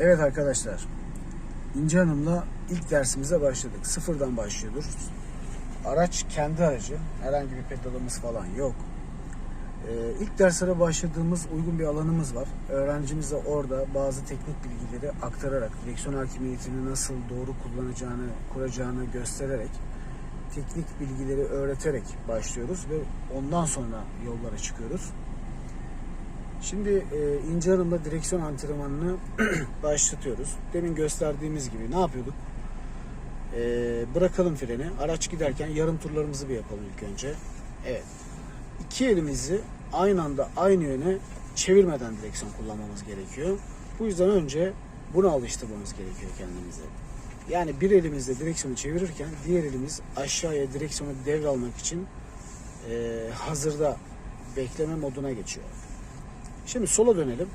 Evet arkadaşlar, İnce Hanım'la ilk dersimize başladık. Sıfırdan başlıyoruz. Araç kendi aracı, herhangi bir pedalımız falan yok. Ee, ilk derslere başladığımız uygun bir alanımız var. Öğrencimize orada bazı teknik bilgileri aktararak, direksiyon hakimiyetini nasıl doğru kullanacağını, kuracağını göstererek, teknik bilgileri öğreterek başlıyoruz ve ondan sonra yollara çıkıyoruz. Şimdi e, İnce Hanım'la direksiyon antrenmanını başlatıyoruz. Demin gösterdiğimiz gibi ne yapıyorduk? E, bırakalım freni. Araç giderken yarım turlarımızı bir yapalım ilk önce. Evet. İki elimizi aynı anda aynı yöne çevirmeden direksiyon kullanmamız gerekiyor. Bu yüzden önce bunu alıştırmamız gerekiyor kendimize. Yani bir elimizle direksiyonu çevirirken diğer elimiz aşağıya direksiyonu devralmak için e, hazırda bekleme moduna geçiyor. Şimdi sola dönelim.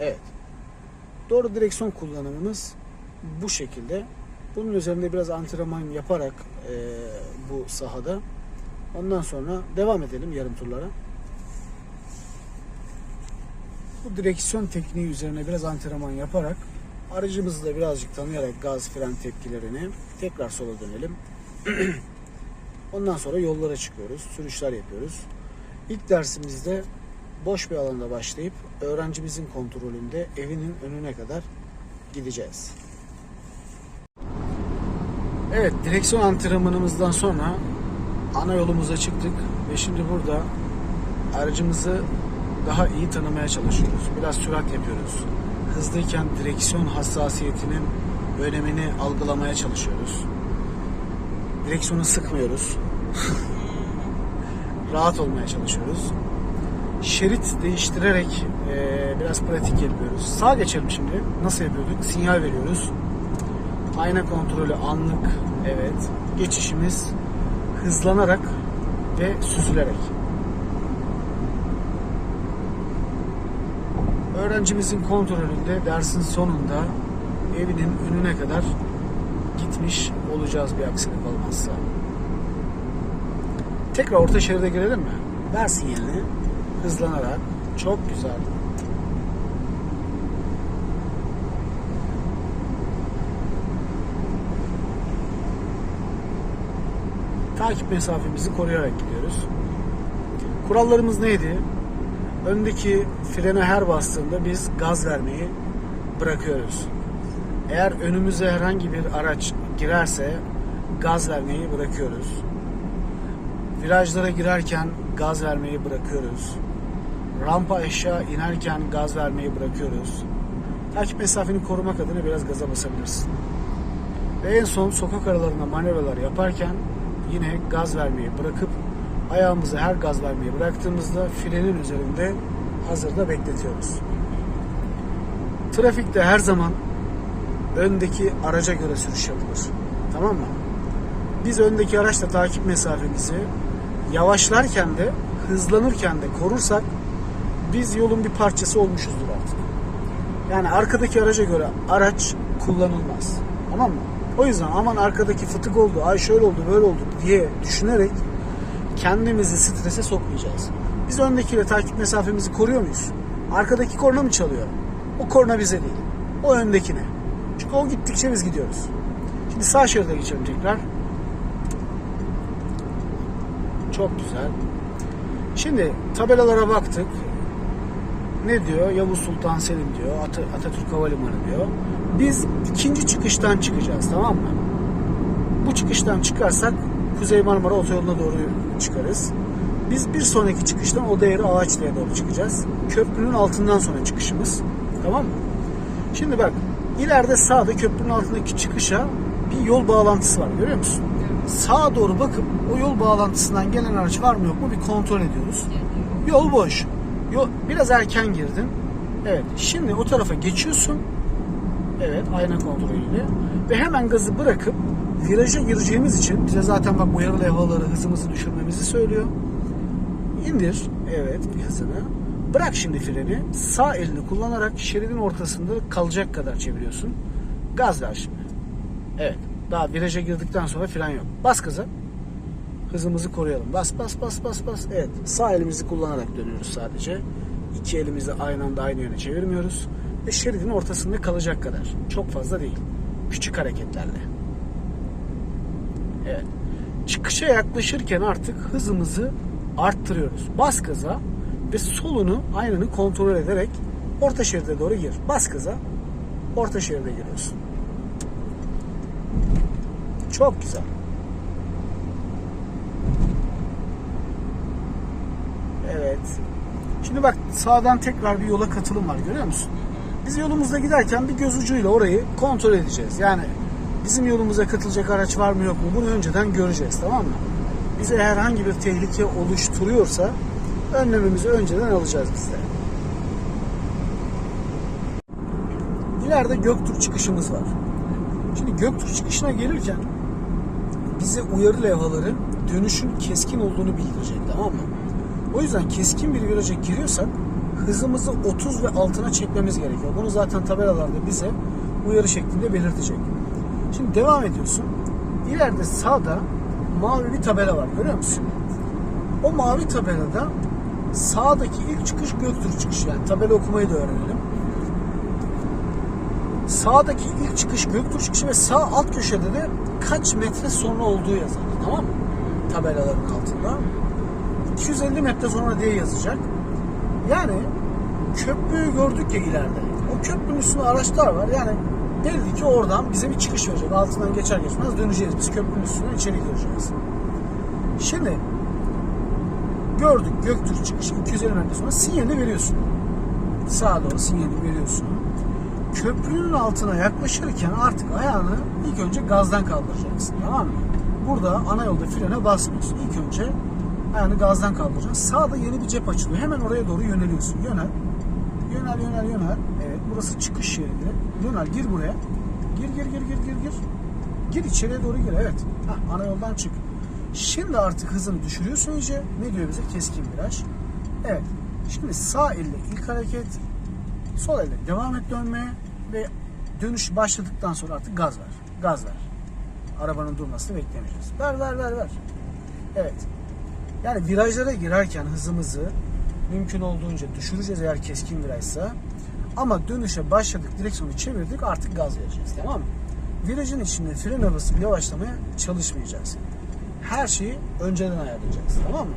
Evet. Doğru direksiyon kullanımımız bu şekilde. Bunun üzerinde biraz antrenman yaparak e, bu sahada. Ondan sonra devam edelim yarım turlara. Bu direksiyon tekniği üzerine biraz antrenman yaparak aracımızı da birazcık tanıyarak gaz fren tepkilerini tekrar sola dönelim. Ondan sonra yollara çıkıyoruz. Sürüşler yapıyoruz. İlk dersimizde boş bir alanda başlayıp öğrencimizin kontrolünde evinin önüne kadar gideceğiz. Evet, direksiyon antrenmanımızdan sonra ana yolumuza çıktık ve şimdi burada aracımızı daha iyi tanımaya çalışıyoruz. Biraz sürat yapıyoruz. Hızlıyken direksiyon hassasiyetinin önemini algılamaya çalışıyoruz. Direksiyonu sıkmıyoruz. Rahat olmaya çalışıyoruz şerit değiştirerek e, biraz pratik yapıyoruz. Sağ geçelim şimdi. Nasıl yapıyorduk? Sinyal veriyoruz. Ayna kontrolü anlık. Evet. Geçişimiz hızlanarak ve süzülerek. Öğrencimizin kontrolünde dersin sonunda evinin önüne kadar gitmiş olacağız bir aksilik olmazsa. Tekrar orta şeride girelim mi? Ver sinyalini hızlanarak çok güzel. Takip mesafemizi koruyarak gidiyoruz. Kurallarımız neydi? Öndeki frene her bastığında biz gaz vermeyi bırakıyoruz. Eğer önümüze herhangi bir araç girerse gaz vermeyi bırakıyoruz. Virajlara girerken gaz vermeyi bırakıyoruz. Rampa aşağı inerken gaz vermeyi bırakıyoruz. Takip mesafeni korumak adına biraz gaza basabilirsin. Ve en son sokak aralarında manevralar yaparken yine gaz vermeyi bırakıp ayağımızı her gaz vermeyi bıraktığımızda frenin üzerinde hazırda bekletiyoruz. Trafikte her zaman öndeki araca göre sürüş yapılır. Tamam mı? Biz öndeki araçla takip mesafemizi yavaşlarken de hızlanırken de korursak biz yolun bir parçası olmuşuzdur artık. Yani arkadaki araca göre araç kullanılmaz. Tamam mı? O yüzden aman arkadaki fıtık oldu, ay şöyle oldu, böyle oldu diye düşünerek kendimizi strese sokmayacağız. Biz öndekiyle takip mesafemizi koruyor muyuz? Arkadaki korna mı çalıyor? O korna bize değil. O öndekine. Çünkü o gittikçe biz gidiyoruz. Şimdi sağ şeride geçelim tekrar. Çok güzel. Şimdi tabelalara baktık. Ne diyor? Yavuz Sultan Selim diyor. At- Atatürk Havalimanı diyor. Biz ikinci çıkıştan çıkacağız tamam mı? Bu çıkıştan çıkarsak Kuzey Marmara Otoyolu'na doğru çıkarız. Biz bir sonraki çıkıştan Odayırı Ağaçlı'ya doğru çıkacağız. Köprünün altından sonra çıkışımız. Tamam mı? Şimdi bak ileride sağda köprünün altındaki çıkışa bir yol bağlantısı var görüyor musun? Sağa doğru bakıp o yol bağlantısından gelen araç var mı yok mu bir kontrol ediyoruz. Yol boş. Yol, biraz erken girdin. Evet. Şimdi o tarafa geçiyorsun. Evet. Ayna kontrolüyle. Ve hemen gazı bırakıp viraja gireceğimiz için bize zaten bak uyarı levhaları hızımızı düşürmemizi söylüyor. İndir. Evet. Hızını. Bırak şimdi freni. Sağ elini kullanarak şeridin ortasında kalacak kadar çeviriyorsun. Gaz ver şimdi. Evet. Daha viraja girdikten sonra fren yok. Bas gaza. Hızımızı koruyalım. Bas bas bas bas bas. Evet. Sağ elimizi kullanarak dönüyoruz sadece. İki elimizi aynı anda aynı yöne çevirmiyoruz. ve şeridin ortasında kalacak kadar. Çok fazla değil. Küçük hareketlerle. Evet. Çıkışa yaklaşırken artık hızımızı arttırıyoruz. Bas gaza ve solunu aynını kontrol ederek orta şeride doğru gir. Bas gaza orta şeride giriyorsun. Çok güzel. Evet. Şimdi bak sağdan tekrar bir yola katılım var görüyor musun? Biz yolumuzda giderken bir göz ucuyla orayı kontrol edeceğiz. Yani bizim yolumuza katılacak araç var mı yok mu bunu önceden göreceğiz tamam mı? Bize herhangi bir tehlike oluşturuyorsa önlemimizi önceden alacağız biz de. İleride Göktürk çıkışımız var. Şimdi Göktürk çıkışına gelirken bize uyarı levhaları dönüşün keskin olduğunu bildirecek tamam mı? O yüzden keskin bir viraja giriyorsak hızımızı 30 ve altına çekmemiz gerekiyor. Bunu zaten tabelalarda bize uyarı şeklinde belirtecek. Şimdi devam ediyorsun. İleride sağda mavi bir tabela var görüyor musun? O mavi tabelada sağdaki ilk çıkış Göktürk çıkışı yani tabela okumayı da öğrenelim. Sağdaki ilk çıkış Göktürk çıkışı ve sağ alt köşede de kaç metre sonra olduğu yazar. Tamam mı? Tabelaların altında. 250 metre sonra diye yazacak. Yani köprüyü gördük ya ileride. O köprünün üstünde araçlar var. Yani belli ki oradan bize bir çıkış verecek. Altından geçer geçmez döneceğiz. Biz köprünün üstünden içeri gireceğiz. Şimdi gördük Göktürk çıkışı 250 metre sonra sinyalini veriyorsun. Sağa doğru sinyalini veriyorsun. Köprünün altına yaklaşırken artık ayağını ilk önce gazdan kaldıracaksın. Tamam mı? Burada ana yolda frene basmıyorsun. İlk önce ayağını gazdan kaldıracaksın. Sağda yeni bir cep açılıyor. Hemen oraya doğru yöneliyorsun. Yönel. Yönel yönel yönel. Evet burası çıkış yerinde. Yönel gir buraya. Gir gir gir gir gir gir. Gir içeriye doğru gir. Evet. Hah, ana yoldan çık. Şimdi artık hızını düşürüyorsun iyice. Ne diyor bize? Keskin viraj. Evet. Şimdi sağ elle ilk hareket. Sol elle devam et dönmeye ve dönüş başladıktan sonra artık gaz ver. Gaz ver. Arabanın durmasını beklemeyeceğiz. Ver ver ver ver. Evet. Yani virajlara girerken hızımızı mümkün olduğunca düşüreceğiz eğer keskin virajsa. Ama dönüşe başladık, direksiyonu çevirdik artık gaz vereceğiz. Tamam mı? Virajın içinde frene basıp yavaşlamaya çalışmayacağız. Her şeyi önceden ayarlayacağız. Tamam mı?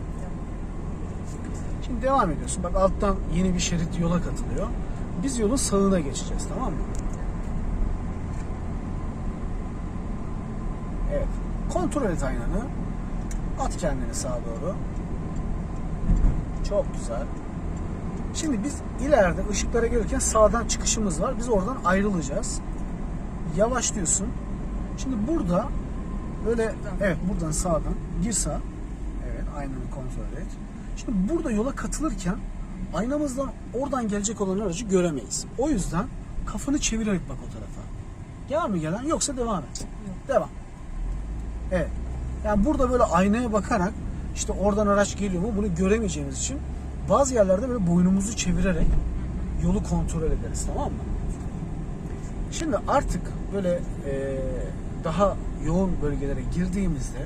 Şimdi devam ediyorsun. Bak alttan yeni bir şerit yola katılıyor. Biz yolun sağına geçeceğiz. Tamam mı? Evet. Kontrol et aynanı. At kendini sağa doğru. Çok güzel. Şimdi biz ileride ışıklara gelirken sağdan çıkışımız var. Biz oradan ayrılacağız. Yavaşlıyorsun. Şimdi burada böyle evet buradan sağdan gir sağ. Evet aynanı kontrol et. Şimdi burada yola katılırken aynamızdan oradan gelecek olan aracı göremeyiz. O yüzden kafanı çevirerek bak o tarafa. Gel mi gelen yoksa devam et. Devam. Evet. Yani burada böyle aynaya bakarak işte oradan araç geliyor mu bunu göremeyeceğimiz için bazı yerlerde böyle boynumuzu çevirerek yolu kontrol ederiz tamam mı? Şimdi artık böyle e, daha yoğun bölgelere girdiğimizde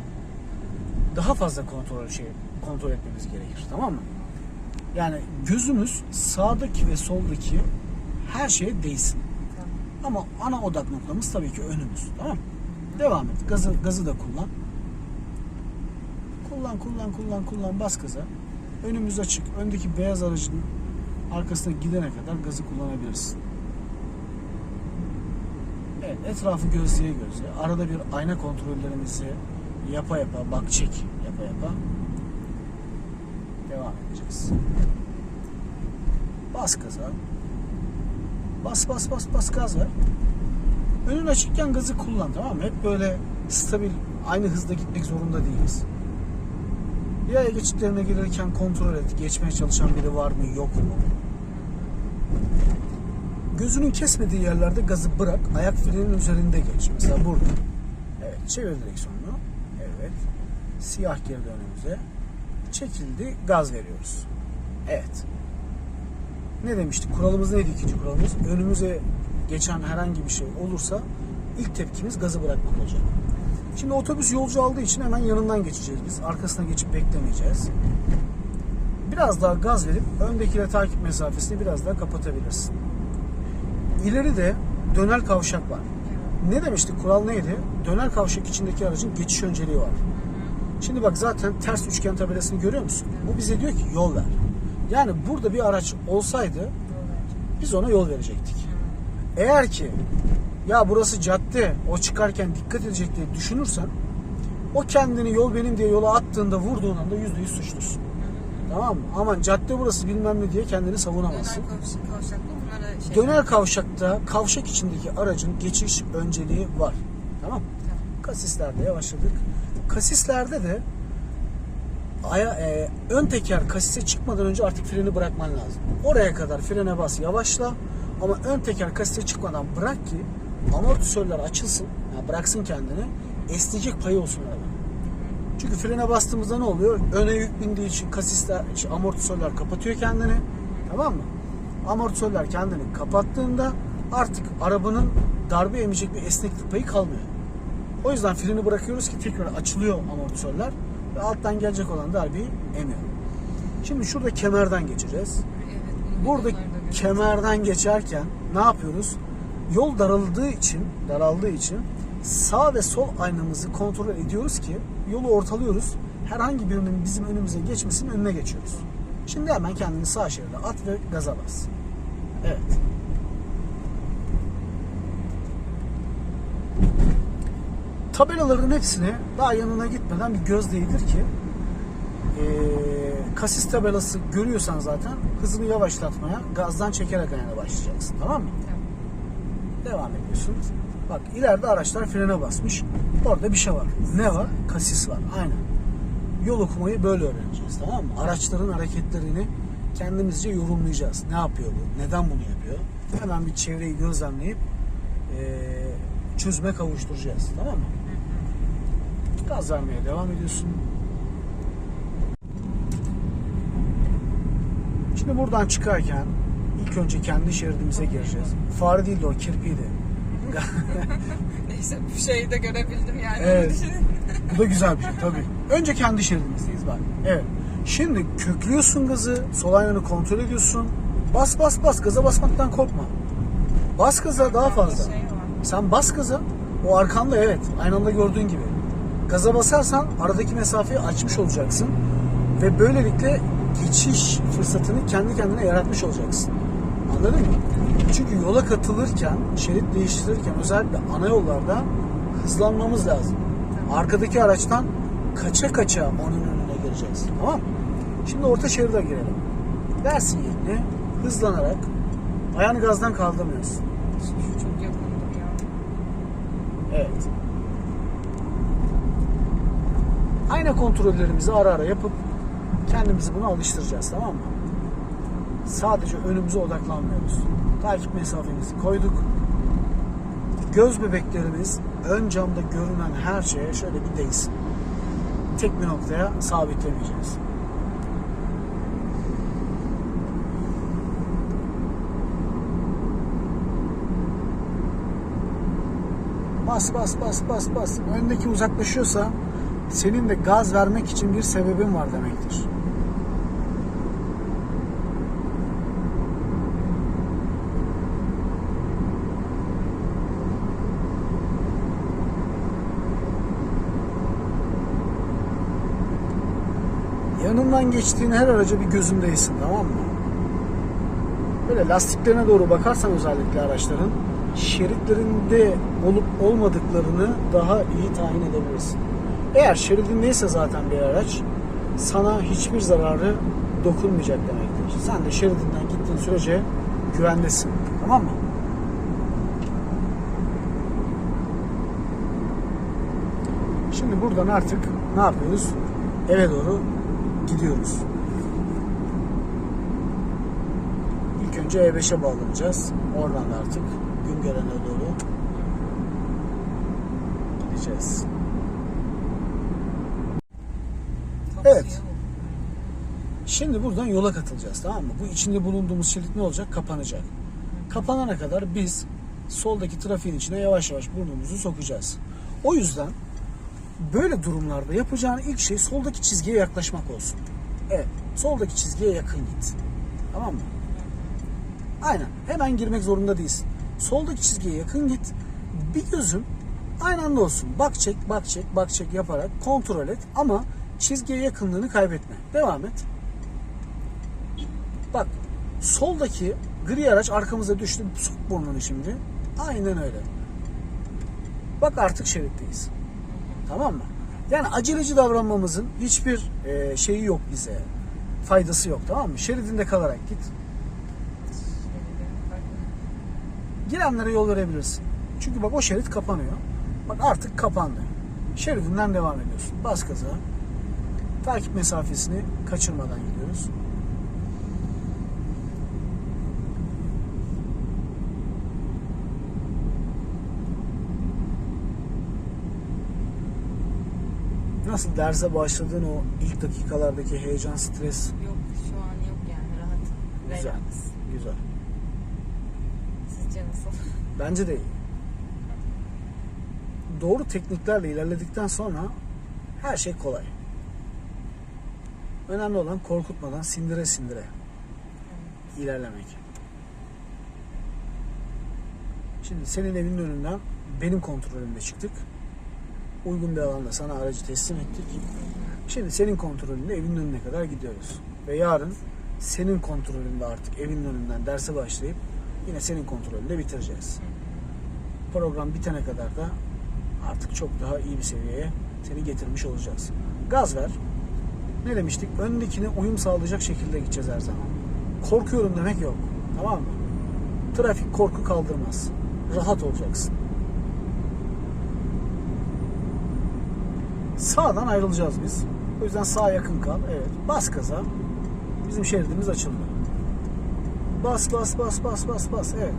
daha fazla kontrol şey kontrol etmemiz gerekir tamam mı? Yani gözümüz sağdaki ve soldaki her şeye değsin. Ama ana odak noktamız tabii ki önümüz. Tamam mı? Devam et. Gazı, gazı da kullan. Kullan, kullan, kullan, kullan. Bas gaza. Önümüz açık. Öndeki beyaz aracın arkasına gidene kadar gazı kullanabilirsin. Evet, etrafı gözleye gözleye. Arada bir ayna kontrollerimizi yapa yapa, bak çek yapa yapa edeceğiz. Bas gaza. Bas bas bas bas gaz ver. Önün açıkken gazı kullan tamam mı? Hep böyle stabil aynı hızda gitmek zorunda değiliz. Yaya geçitlerine gelirken kontrol et. Geçmeye çalışan biri var mı yok mu? Gözünün kesmediği yerlerde gazı bırak. Ayak frenin üzerinde geç. Mesela burada. Evet çevir direksiyonunu. Evet. Siyah girdi önümüze. Çekildi. Gaz veriyoruz. Evet. Ne demiştik? Kuralımız neydi ikinci kuralımız? Önümüze geçen herhangi bir şey olursa ilk tepkimiz gazı bırakmak olacak. Şimdi otobüs yolcu aldığı için hemen yanından geçeceğiz biz. Arkasına geçip beklemeyeceğiz. Biraz daha gaz verip öndekiyle takip mesafesini biraz daha kapatabilirsin. ileride dönel kavşak var. Ne demiştik? Kural neydi? Dönel kavşak içindeki aracın geçiş önceliği var. Şimdi bak zaten ters üçgen tabelasını görüyor musun? Bu bize diyor ki yol ver. Yani burada bir araç olsaydı biz ona yol verecektik. Eğer ki ya burası cadde o çıkarken dikkat edecek diye düşünürsen o kendini yol benim diye yola attığında vurduğun anda yüzde yüz suçlusun. Tamam mı? Aman cadde burası bilmem ne diye kendini savunamazsın. Döner kavşak, şey Döner kavşakta kavşak içindeki aracın geçiş önceliği var. Tamam mı? Kasislerde yavaşladık. Kasislerde de aya, e, ön teker kasise çıkmadan önce artık freni bırakman lazım. Oraya kadar frene bas yavaşla ama ön teker kasise çıkmadan bırak ki amortisörler açılsın. Yani bıraksın kendini. Esneyecek payı olsun araba. Çünkü frene bastığımızda ne oluyor? Öne yük bindiği için kasisler, şey, amortisörler kapatıyor kendini. Tamam mı? Amortisörler kendini kapattığında artık arabanın darbe emecek bir esneklik payı kalmıyor. O yüzden freni bırakıyoruz ki tekrar açılıyor amortisörler ve alttan gelecek olan darbeyi emiyor. Şimdi şurada kemerden geçeceğiz. Evet, Burada kemerden geçerken ne yapıyoruz? Yol daraldığı için, daraldığı için sağ ve sol aynamızı kontrol ediyoruz ki yolu ortalıyoruz. Herhangi birinin bizim önümüze geçmesinin önüne geçiyoruz. Şimdi hemen kendini sağ şeride at ve gaza bas. Evet. Tabelaların hepsine daha yanına gitmeden bir göz değdir ki eee, kasis tabelası görüyorsan zaten hızını yavaşlatmaya gazdan çekerek ayağına başlayacaksın tamam mı? Devam ediyorsun. Bak ileride araçlar frene basmış. Orada bir şey var. Ne var? Kasis var. Aynen. Yol okumayı böyle öğreneceğiz tamam mı? Araçların hareketlerini kendimizce yorumlayacağız. Ne yapıyor bu? Neden bunu yapıyor? Hemen bir çevreyi gözlemleyip eee çözüme kavuşturacağız. Tamam mı? Gaz vermeye devam ediyorsun. Şimdi buradan çıkarken ilk önce kendi şeridimize gireceğiz. Fare değil de o kirpiydi. Neyse bir şeyi de görebildim yani. Evet. Bu da güzel bir şey tabii. Önce kendi şeridimizdeyiz bak. Evet. Şimdi köklüyorsun gazı, sol ayağını kontrol ediyorsun. Bas bas bas gaza basmaktan korkma. Bas gaza daha fazla. Şey. Sen bas gaza. O arkanda evet. Aynı anda gördüğün gibi. Gaza basarsan aradaki mesafeyi açmış olacaksın. Ve böylelikle geçiş fırsatını kendi kendine yaratmış olacaksın. Anladın mı? Çünkü yola katılırken, şerit değiştirirken özellikle ana yollarda hızlanmamız lazım. Arkadaki araçtan kaça kaça onun önüne gireceğiz. Tamam mı? Şimdi orta şeride girelim. Ver sinyalini hızlanarak ayağını gazdan kaldırmıyorsun. Şu çok yakındır ya. Evet. Ayna kontrollerimizi ara ara yapıp kendimizi buna alıştıracağız tamam mı? Sadece önümüze odaklanmıyoruz. Takip mesafemizi koyduk. Göz bebeklerimiz ön camda görünen her şeye şöyle bir değsin. Tek bir noktaya sabitlemeyeceğiz. Bas bas bas bas bas. Öndeki uzaklaşıyorsa senin de gaz vermek için bir sebebin var demektir. Yanından geçtiğin her araca bir gözündeysin tamam mı? Böyle lastiklerine doğru bakarsan özellikle araçların şeritlerinde olup olmadıklarını daha iyi tayin edebilirsin. Eğer şeridindeyse zaten bir araç sana hiçbir zararı dokunmayacak demektir. Sen de şeridinden gittiğin sürece güvendesin. Tamam mı? Şimdi buradan artık ne yapıyoruz? Eve doğru gidiyoruz. İlk önce E5'e bağlanacağız. Oradan da artık Güngören'e doğru gideceğiz. Tavsiye Evet. bu. Şimdi buradan yola katılacağız tamam mı? Bu içinde bulunduğumuz şerit ne olacak? Kapanacak. Kapanana kadar biz soldaki trafiğin içine yavaş yavaş burnumuzu sokacağız. O yüzden böyle durumlarda yapacağın ilk şey soldaki çizgiye yaklaşmak olsun. Evet, soldaki çizgiye yakın git. Tamam mı? Aynen. Hemen girmek zorunda değilsin. Soldaki çizgiye yakın git. Bir gözün aynı anda olsun. Bak çek, bak çek, bak çek yaparak kontrol et ama çizgiye yakınlığını kaybetme. Devam et. Soldaki gri araç arkamıza düştü. Sok burnunu şimdi. Aynen öyle. Bak artık şeritteyiz. Tamam mı? Yani aceleci davranmamızın hiçbir e, şeyi yok bize. Faydası yok tamam mı? Şeridinde kalarak git. Girenlere yol verebilirsin. Çünkü bak o şerit kapanıyor. Bak artık kapandı. Şeridinden devam ediyorsun. Bas gaza. Takip mesafesini kaçırmadan gidiyoruz. Nasıl derse başladığın o ilk dakikalardaki heyecan, stres Yok şu an yok yani rahat. Güzel. Relax. güzel. Sizce nasıl? Bence de iyi. Doğru tekniklerle ilerledikten sonra her şey kolay. Önemli olan korkutmadan sindire sindire ilerlemek. Şimdi senin evinin önünden benim kontrolümde çıktık. Uygun bir alanda sana aracı teslim ettik. Şimdi senin kontrolünde evinin önüne kadar gidiyoruz. Ve yarın senin kontrolünde artık evinin önünden derse başlayıp yine senin kontrolünde bitireceğiz. Program bitene kadar da artık çok daha iyi bir seviyeye seni getirmiş olacağız. Gaz ver. Ne demiştik? Öndekine uyum sağlayacak şekilde gideceğiz her zaman. Korkuyorum demek yok. Tamam mı? Trafik korku kaldırmaz. Rahat olacaksın. Sağdan ayrılacağız biz. O yüzden sağa yakın kal. Evet. Bas gaza. Bizim şeridimiz açıldı. Bas bas bas bas bas bas. Evet.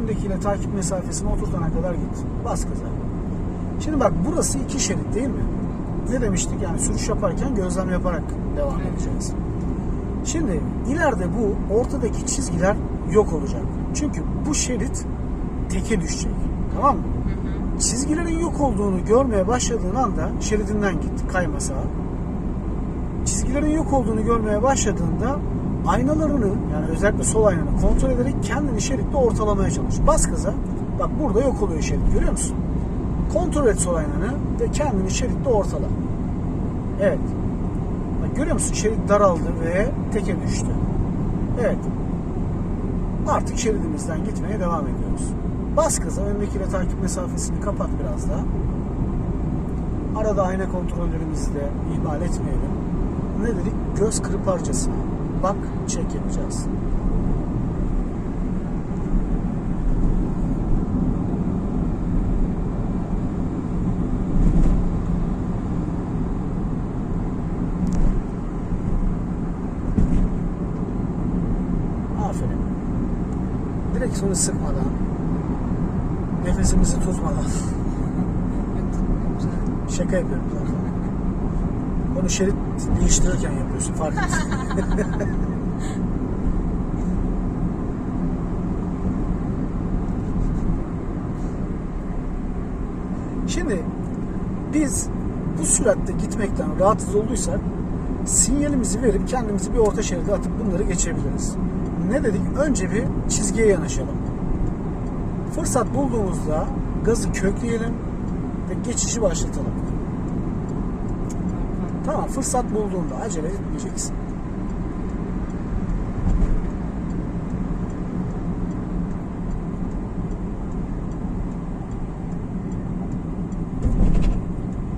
Öndekiyle takip mesafesini oturtana kadar git. Bas gaza. Şimdi bak burası iki şerit değil mi? Ne demiştik yani sürüş yaparken gözlem yaparak devam edeceğiz. Şimdi ileride bu ortadaki çizgiler yok olacak. Çünkü bu şerit teke düşecek. Tamam mı? Çizgilerin yok olduğunu görmeye başladığın anda şeridinden git kayma sağa. Çizgilerin yok olduğunu görmeye başladığında aynalarını yani özellikle sol aynanı kontrol ederek kendini şeritte ortalamaya çalış. Bas gaza. Bak burada yok oluyor şerit görüyor musun? Kontrol et sol aynanı ve kendini şeritte ortala. Evet. Bak görüyor musun? Şerit daraldı ve teke düştü. Evet. Artık şeridimizden gitmeye devam ediyoruz. Bas gaza öndekiyle takip mesafesini kapat biraz daha. Arada ayna kontrollerimizi de ihmal etmeyelim. Ne dedik? Göz kırparcasına. Bak çek yapacağız. Aferin. Direksiyonu sıkmadan, zaten. Şaka yapıyorum zaten. Onu şerit değiştirirken yapıyorsun fark et. Şimdi biz bu süratte gitmekten rahatsız olduysak sinyalimizi verip kendimizi bir orta şeride atıp bunları geçebiliriz. Ne dedik? Önce bir çizgiye yanaşalım. Fırsat bulduğumuzda gazı kökleyelim ve geçişi başlatalım. Tamam fırsat bulduğunda acele etmeyeceksin.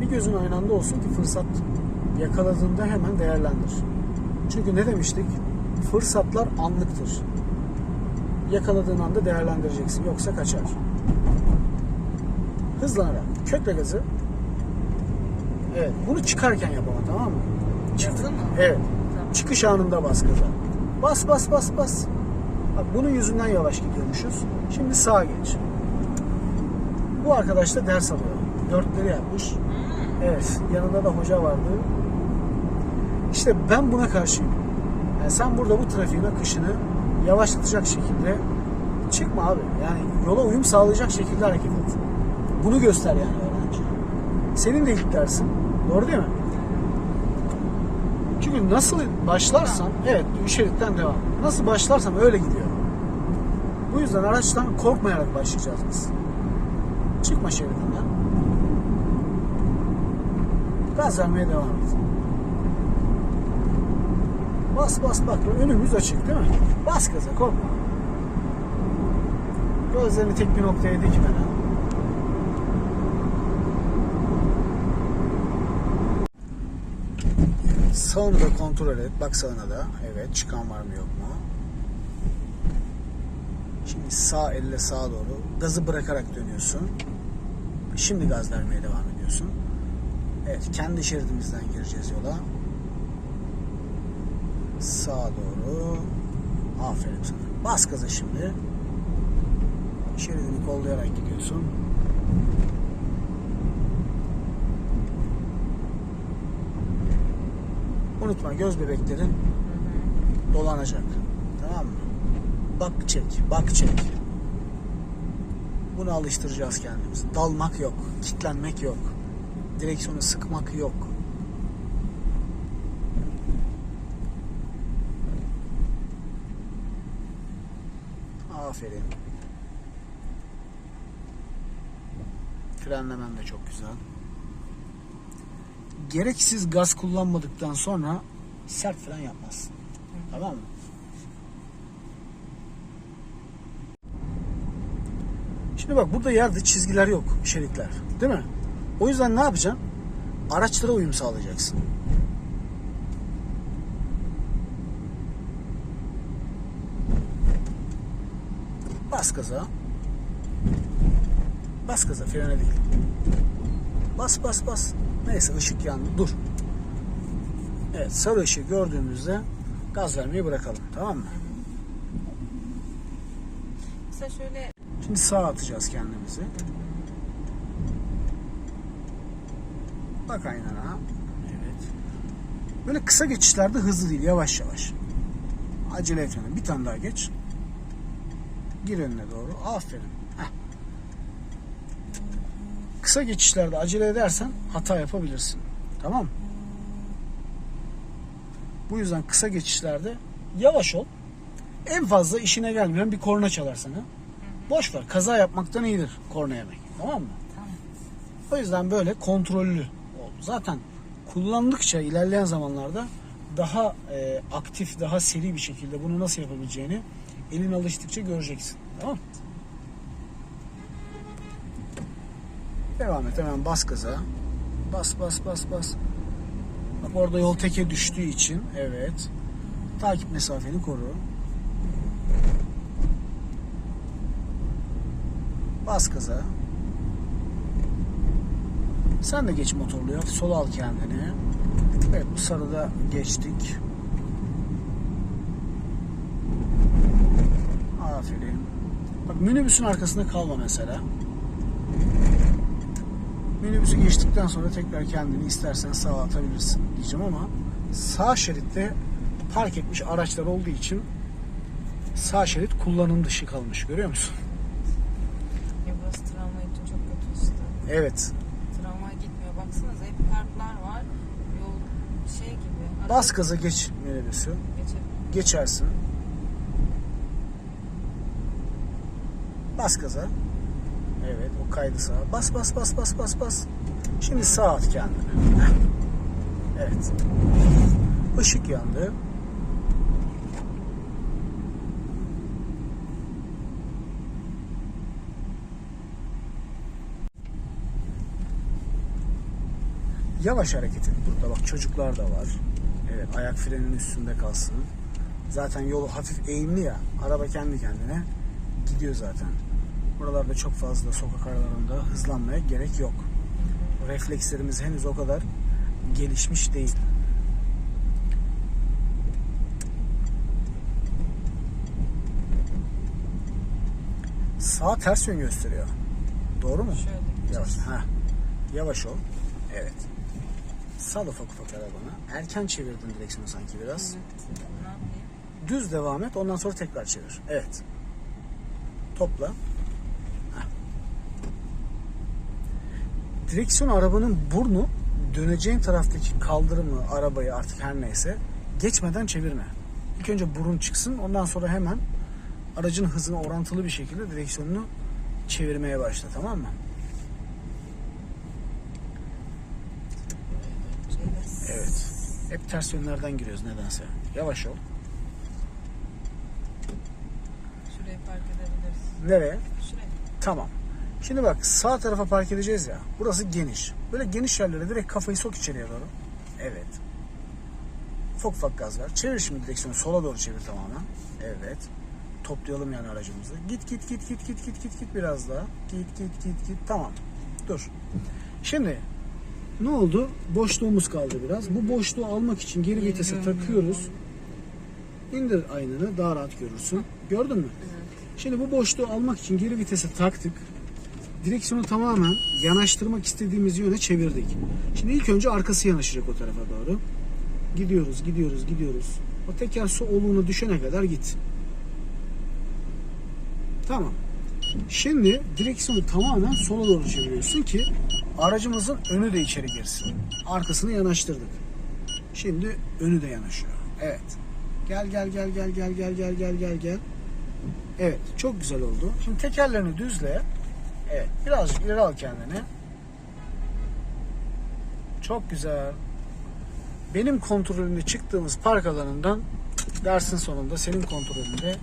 Bir gözün aynı anda olsun ki fırsat yakaladığında hemen değerlendir. Çünkü ne demiştik? Fırsatlar anlıktır. Yakaladığın anda değerlendireceksin yoksa kaçar. Hızlanarak kökle gazı Evet. Bunu çıkarken yap ama tamam mı? Yazı mı? Evet. Tamam. Çıkış anında bas gaza. Bas bas bas bas. Bak bunun yüzünden yavaş gidiyormuşuz. Şimdi sağa geç. Bu arkadaş da ders alıyor. Dörtleri yapmış. Evet. Yanında da hoca vardı. İşte ben buna karşıyım. Yani sen burada bu trafiğin akışını yavaşlatacak şekilde çıkma abi. Yani yola uyum sağlayacak şekilde hareket et. Bunu göster yani öğrenci. Senin de ilk dersin. Doğru değil mi? Çünkü nasıl başlarsan evet şeritten devam. Nasıl başlarsam öyle gidiyor. Bu yüzden araçtan korkmayarak başlayacağız biz. Çıkma şeridinden. Gaz vermeye devam et. Bas bas bak önümüz açık değil mi? Bas gaza korkma. Gözlerini tek bir noktaya dikmeden. Sağını da kontrol et. Bak sağına da. Evet çıkan var mı yok mu? Şimdi sağ elle sağa doğru gazı bırakarak dönüyorsun. Şimdi gaz vermeye devam ediyorsun. Evet kendi şeridimizden gireceğiz yola. Sağa doğru. Aferin sana. Bas gaza şimdi. Şeridini kollayarak gidiyorsun. Unutma göz bebeklerin dolanacak. Tamam mı? Bak çek, bak çek. Bunu alıştıracağız kendimizi. Dalmak yok, kitlenmek yok. Direksiyonu sıkmak yok. Aferin. Frenlemen de çok güzel. Gereksiz gaz kullanmadıktan sonra sert fren yapmazsın. Tamam mı? Şimdi bak burada yerde çizgiler yok, şeritler. Değil mi? O yüzden ne yapacaksın? Araçlara uyum sağlayacaksın. Bas gaza. Bas gaza, frene değil. Bas bas bas. Neyse ışık yandı. Dur. Evet sarı ışığı gördüğümüzde gaz vermeyi bırakalım. Tamam mı? Mesela şöyle Şimdi sağa atacağız kendimizi. Bak aynana. Evet. Böyle kısa geçişlerde hızlı değil. Yavaş yavaş. Acele etme. Bir tane daha geç. Gir önüne doğru. Aferin. Heh. Kısa geçişlerde acele edersen hata yapabilirsin. Tamam mı? Bu yüzden kısa geçişlerde yavaş ol. En fazla işine gelmeyen bir korna çalar sana. Boş ver. Kaza yapmaktan iyidir korna yemek. Tamam mı? Tamam. O yüzden böyle kontrollü ol. Zaten kullandıkça ilerleyen zamanlarda daha e, aktif, daha seri bir şekilde bunu nasıl yapabileceğini elin alıştıkça göreceksin. Tamam mı? Devam et. Hemen bas gaza. Bas bas bas bas. Bak orada yol teke düştüğü için evet. Takip mesafeni koru. Bas gaza. Sen de geç motorluya. Sol al kendini. Evet bu sarıda geçtik. Aferin. Bak minibüsün arkasında kalma mesela. Minibüsü geçtikten sonra tekrar kendini istersen sağa atabilirsin diyeceğim ama sağ şeritte park etmiş araçlar olduğu için sağ şerit kullanım dışı kalmış görüyor musun? Ya burası tramvay için çok kötü işte. Evet. Tramvay gitmiyor. Baksanıza hep parklar var. Yol şey gibi. Arada Bas gaza geç minibüsü. geçelim. Geçersin. Bas gaza. Evet o kaydı sağa. Bas bas bas bas bas bas. Şimdi sağa at kendini. Evet. Işık yandı. Yavaş hareket et burada. Bak çocuklar da var. Evet ayak frenin üstünde kalsın. Zaten yolu hafif eğimli ya. Araba kendi kendine gidiyor zaten. Buralarda çok fazla sokak aralarında hızlanmaya gerek yok. Reflekslerimiz henüz o kadar gelişmiş değil. Sağ ters yön gösteriyor. Doğru mu? Şöyle Yavaş. Ha. Yavaş ol. Evet. Sal ufak ufak arabanı. Erken çevirdin direksiyonu sanki biraz. Evet. Düz devam et. Ondan sonra tekrar çevir. Evet. Topla. Direksiyon arabanın burnu döneceğin taraftaki kaldırımı, arabayı artık her neyse geçmeden çevirme. İlk önce burun çıksın. Ondan sonra hemen aracın hızına orantılı bir şekilde direksiyonunu çevirmeye başla tamam mı? Evet. Hep ters yönlerden giriyoruz nedense. Yavaş ol. Şuraya park edebiliriz. Nereye? Şuraya. Tamam. Şimdi bak sağ tarafa park edeceğiz ya. Burası geniş. Böyle geniş yerlere direkt kafayı sok içeriye doğru. Evet. Ufak ufak gaz ver. Çevir şimdi direksiyonu sola doğru çevir tamamen. Evet. Toplayalım yani aracımızı. Git git git git git git git git biraz daha. Git git git git. Tamam. Dur. Şimdi ne oldu? Boşluğumuz kaldı biraz. Bu boşluğu almak için geri vitese takıyoruz. İndir aynını daha rahat görürsün. Gördün mü? Şimdi bu boşluğu almak için geri vitese taktık. Direksiyonu tamamen yanaştırmak istediğimiz yöne çevirdik. Şimdi ilk önce arkası yanaşacak o tarafa doğru. Gidiyoruz, gidiyoruz, gidiyoruz. O teker su oluğuna düşene kadar git. Tamam. Şimdi direksiyonu tamamen sola doğru çeviriyorsun ki aracımızın önü de içeri girsin. Arkasını yanaştırdık. Şimdi önü de yanaşıyor. Evet. Gel gel gel gel gel gel gel gel gel gel. Evet, çok güzel oldu. Şimdi tekerlerini düzle. Evet, birazcık ileri al kendini. Çok güzel. Benim kontrolümde çıktığımız park alanından dersin sonunda senin kontrolünde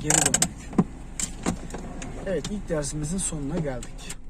geri döndük. Evet, ilk dersimizin sonuna geldik.